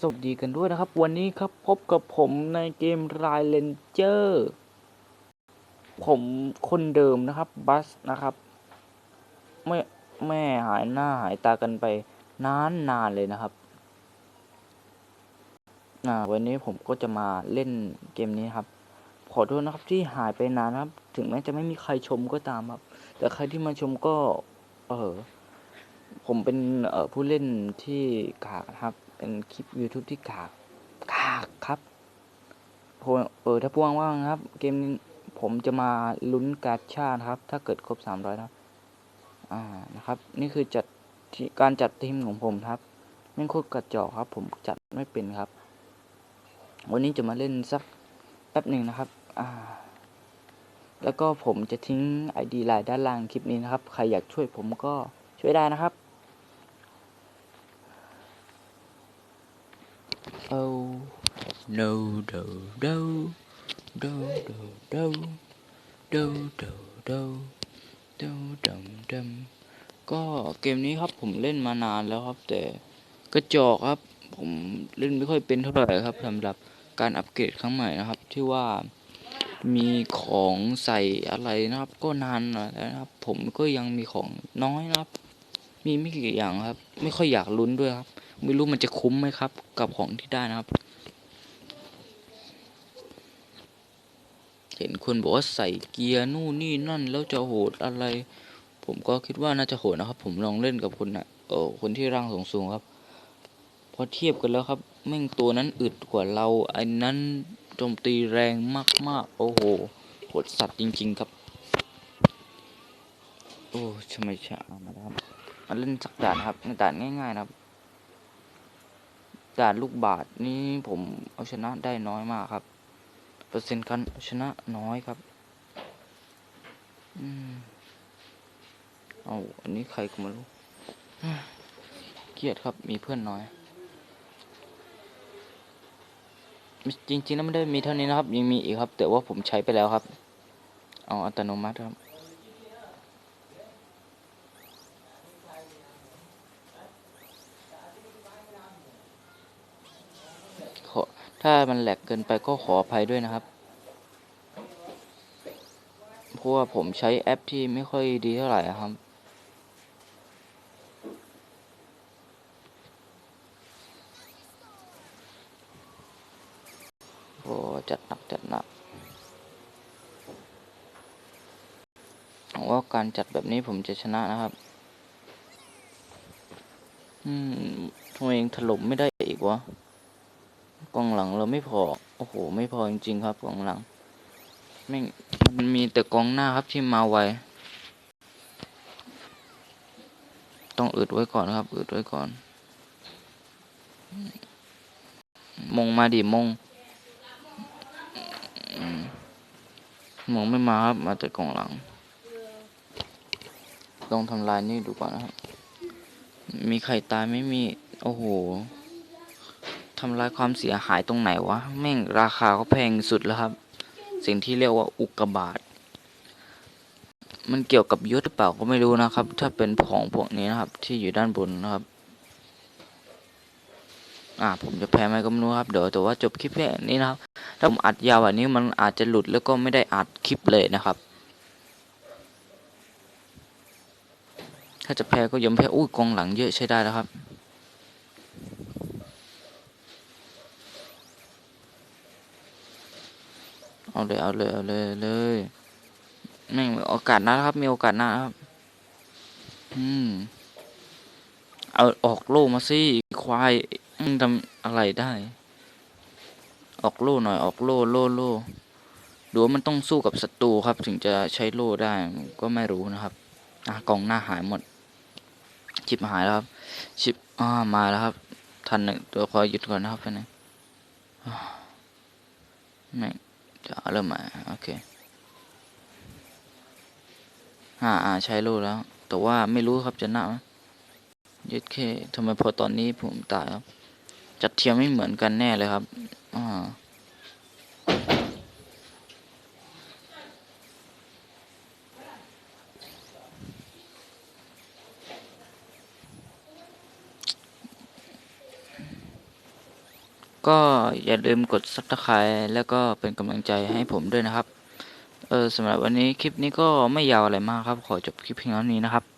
สวัสดีกันด้วยนะครับ วันนี้ครับพบกับผมในเกมรายเลนเจอร์ผมคนเดิมนะครับบัสนะครับไม่แม่หายหน้าหายตากันไปนานนานเลยนะครับอ่าวันนี้ผมก็จะมาเล่นเกมนี้ครับขอโทษนะครับที่หายไปนานนะครับ ถึงแม้จะไม่มีใครชมก็ตามครับ แต่ใครที่มาชมก็ เออผมเป็นเออผู้เล่นที่กากครับ เป็นคลิป YouTube ที่กากกากครับผมเออถ้าพวงว่างครับ เกมนี้ผมจะมาลุ้นกาชานะครับ ถ้าเกิดครบสามร้อยนะครับ อ่านะครับ นี่คือจัดที่การจัดทีมของผมครับไม่โคตรกระจอกครับ ผมจัดไม่เป็นครับ วันนี้จะมาเล่นสักแป๊บหนึ่งนะครับ อ่า แล้วก็ผมจะทิ้ง ID ไลน์ด้านล่างคลิปนี้นะครับ ใครอยากช่วยผมก็ช่วยได้นะครับ no do do do do do do do do do dum dum ก็เกมนี้ครับผมเล่นมานานแล้วครับ แต่กระจอกครับ ผมเล่นไม่ค่อยเป็นเท่าไหร่ครับสำหรับการอัปเกรดครั้งใหม่นะครับ ที่ว่ามีของใส่อะไรนะครับ ก็นานแล้วนะครับ ผมก็ยังมีของน้อยนะครับ มีไม่กี่อย่างครับ ไม่ค่อยอยากลุ้นด้วยครับ ไม่รู้มันจะคุ้มไหมครับ กับของที่ได้นะครับ เห็นคนบอกว่าใส่เกียร์นู่นนี่นั่นแล้วจะโหดอะไร ผมก็คิดว่าน่าจะโหดนะครับ ผมลองเล่นกับคนนะเออคนที่ร่างสูงสูงๆครับ พอเทียบกันแล้วครับ แม่งตัวนั้นอึดกว่าเราไอ้นั้นโจมตีแรงมากๆ โอ้โหโหดสัตว์จริง ๆ ครับ โอ้ทำไมช้ามาครับมาเล่นสักด่านครับด่านง่ายๆนะครับด่านลูกบาทนี้ผมเอาชนะได้น้อยมากครับ อร์เซ็นต์การชนะน้อยครับอืมเอาอันนี้ใครก็ไม่รู้เกียดครับมีเพื่อนน้อย จริงๆแล้วไม่ได้มีเท่านี้นะครับ ยังมีอีกครับ แต่ว่าผมใช้ไปแล้วครับ เอาอัตโนมัติครับขอถ้ามันแหลกเกินไปก็ขออภัยด้วยนะครับ ราะว่าผมใช้แอปที่ไม่ค่อยดีเท่าไหร่ครับ โอ้จัดหนักจัดหนักหวังว่าการจัดแบบนี้ผมจะชนะนะครับ อืมทำไมยังถล่มไม่ได้อีกวะกองหลังเราไม่พอ โอ้โห ไม่พอจริงๆครับกองหลัง ม่มันมีแต่กองหน้าครับที่มาไว ต้องอึดไว้ก่อนครับ อึดไว้ก่อน มงมาดิมง มงไม่มาครับ มาแต่กองหลังลองทำลายนี่ดูก่อนนะครับ มีใครตายไม่มี โอ้โหทำลายความเสียหายตรงไหนวะ แม่งราคาก็แพงสุดแล้วครับ สิ่งที่เรียกว่าอุกกาบาตมันเกี่ยวกับยศหรือเปล่าก็ไม่รู้นะครับ ถ้าเป็นของพวกนี้นะครับ ที่อยู่ด้านบนนะครับ อ่า ผมจะแพ้ไหมก็ไม่รู้ครับเดี๋ยวแต่ว่าจบคลิปแค่นี้นะครับ ถ้าผมอัดยาวแบบนี้มันอาจจะหลุดแล้วก็ไม่ได้อัดคลิปเลยนะครับ ถ้าจะแพ้ก็ยอมแพ้อุ้ยกองหลังเยอะใช้ได้แล้วครับ เอาเลยเอาเลยเอาเลยเลยแม่งโอกาสหน้านะครับ มีโอกาสหน้าครับ อืม เอาออกโล่มาสิควายทำอะไรได้ ออกโล่หน่อย ออกโล่โล่โล่ดูว่ามันต้องสู้กับศัตรูครับ ถึงจะใช้โล่ได้ก็ไม่รู้นะครับอะกองหน้าหายหมด ชิปหายแล้วครับ ชิปอ่ามาแล้วครับ ทันหนึ่งตัวคอยหยุดก่อนนะครับไปบนึงอ่าแม่ง จะเริ่มใหม่โอเคอ่าอ่าใช้รูแล้ว แต่ว่าไม่รู้ครับจะหน้าไหมยึดเคทำไมพอตอนนี้ผมตายครับ จัดเทียมไม่เหมือนกันแน่เลยครับอ่า ก็อย่าลืมกด subscribe แล้วก็เป็นกำลังใจให้ผมด้วยนะครับ เออสำหรับวันนี้คลิปนี้ก็ไม่ยาวอะไรมากครับ ขอจบคลิปเพียงเท่านี้นะครับ